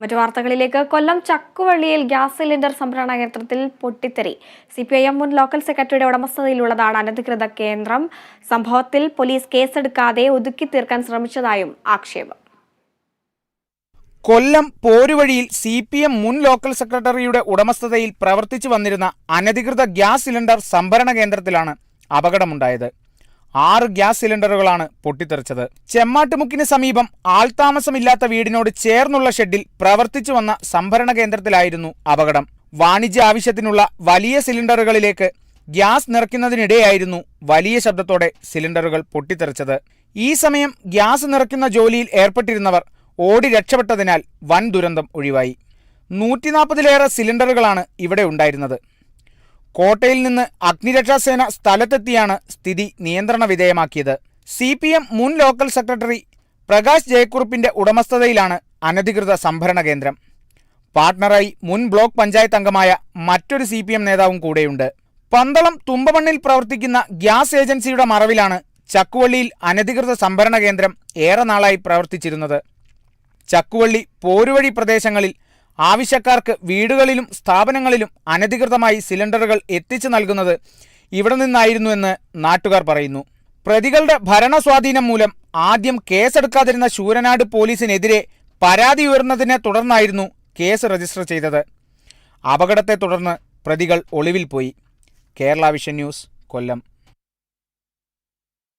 മറ്റു വാർത്തകളിലേക്ക് കൊല്ലം ചക്കുവള്ളിയിൽ gas cylinder സംഭരണ കേന്ദ്രത്തിൽ പൊട്ടിത്തെറി. സി പി ഐ എം മുൻ ലോക്കൽ സെക്രട്ടറിയുടെ ഉടമസ്ഥതയിലുള്ളതാണ് അനധികൃത കേന്ദ്രം. സംഭവത്തിൽ പോലീസ് കേസെടുക്കാതെ ഒതുക്കി തീർക്കാൻ ശ്രമിച്ചതായും ആക്ഷേപം. കൊല്ലം പോരുവഴിയിൽ സി പി എം മുൻ ലോക്കൽ സെക്രട്ടറിയുടെ ഉടമസ്ഥതയിൽ പ്രവർത്തിച്ചു വന്നിരുന്ന അനധികൃത ഗ്യാസ് സിലിണ്ടർ സംഭരണ കേന്ദ്രത്തിലാണ് അപകടമുണ്ടായത്. ആറ് ഗ്യാസ് സിലിണ്ടറുകളാണ് പൊട്ടിത്തെറിച്ചത്. ചെമ്മാട്ടുമുക്കിന് സമീപം ആൾതാമസമില്ലാത്ത വീടിനോട് ചേർന്നുള്ള ഷെഡിൽ പ്രവർത്തിച്ചു വന്ന സംഭരണ കേന്ദ്രത്തിലായിരുന്നു അപകടം. വാണിജ്യ ആവശ്യത്തിനുള്ള വലിയ സിലിണ്ടറുകളിലേക്ക് ഗ്യാസ് നിറയ്ക്കുന്നതിനിടെയായിരുന്നു വലിയ ശബ്ദത്തോടെ സിലിണ്ടറുകൾ പൊട്ടിത്തെറിച്ചത്. ഈ സമയം ഗ്യാസ് നിറയ്ക്കുന്ന ജോലിയിൽ ഏർപ്പെട്ടിരുന്നവർ ഓടി രക്ഷപ്പെട്ടതിനാൽ വൻ ദുരന്തം ഒഴിവായി. നൂറ്റിനാൽപ്പതിലേറെ സിലിണ്ടറുകളാണ് ഇവിടെ ഉണ്ടായിരുന്നത്. കോട്ടയിൽ നിന്ന് അഗ്നിരക്ഷാസേന സ്ഥലത്തെത്തിയാണ് സ്ഥിതി നിയന്ത്രണ വിധേയമാക്കിയത്. സി പി എം മുൻ ലോക്കൽ സെക്രട്ടറി പ്രകാശ് ജയക്കുറുപ്പിന്റെ ഉടമസ്ഥതയിലാണ് അനധികൃത സംഭരണ കേന്ദ്രം. പാർട്ണറായി മുൻ ബ്ലോക്ക് പഞ്ചായത്ത് അംഗമായ മറ്റൊരു സി നേതാവും കൂടെയുണ്ട്. പന്തളം തുമ്പമണ്ണിൽ പ്രവർത്തിക്കുന്ന ഗ്യാസ് ഏജൻസിയുടെ മറവിലാണ് ചക്കുവള്ളിയിൽ അനധികൃത സംഭരണ കേന്ദ്രം ഏറെ നാളായി പ്രവർത്തിച്ചിരുന്നത്. ചക്കുവള്ളി പോരുവഴി പ്രദേശങ്ങളിൽ ആവശ്യക്കാർക്ക് വീടുകളിലും സ്ഥാപനങ്ങളിലും അനധികൃതമായി സിലിണ്ടറുകൾ എത്തിച്ചു നൽകുന്നത് ഇവിടെ നിന്നായിരുന്നുവെന്ന് നാട്ടുകാർ പറയുന്നു. പ്രതികളുടെ ഭരണസ്വാധീനം മൂലം ആദ്യം കേസെടുക്കാതിരുന്ന ശൂരനാട് പോലീസിനെതിരെ പരാതി ഉയർന്നതിനെ തുടർന്നായിരുന്നു കേസ് രജിസ്റ്റർ ചെയ്തത്. അപകടത്തെ തുടർന്ന് പ്രതികൾ ഒളിവിൽ പോയി. Kerala vision news Kollam.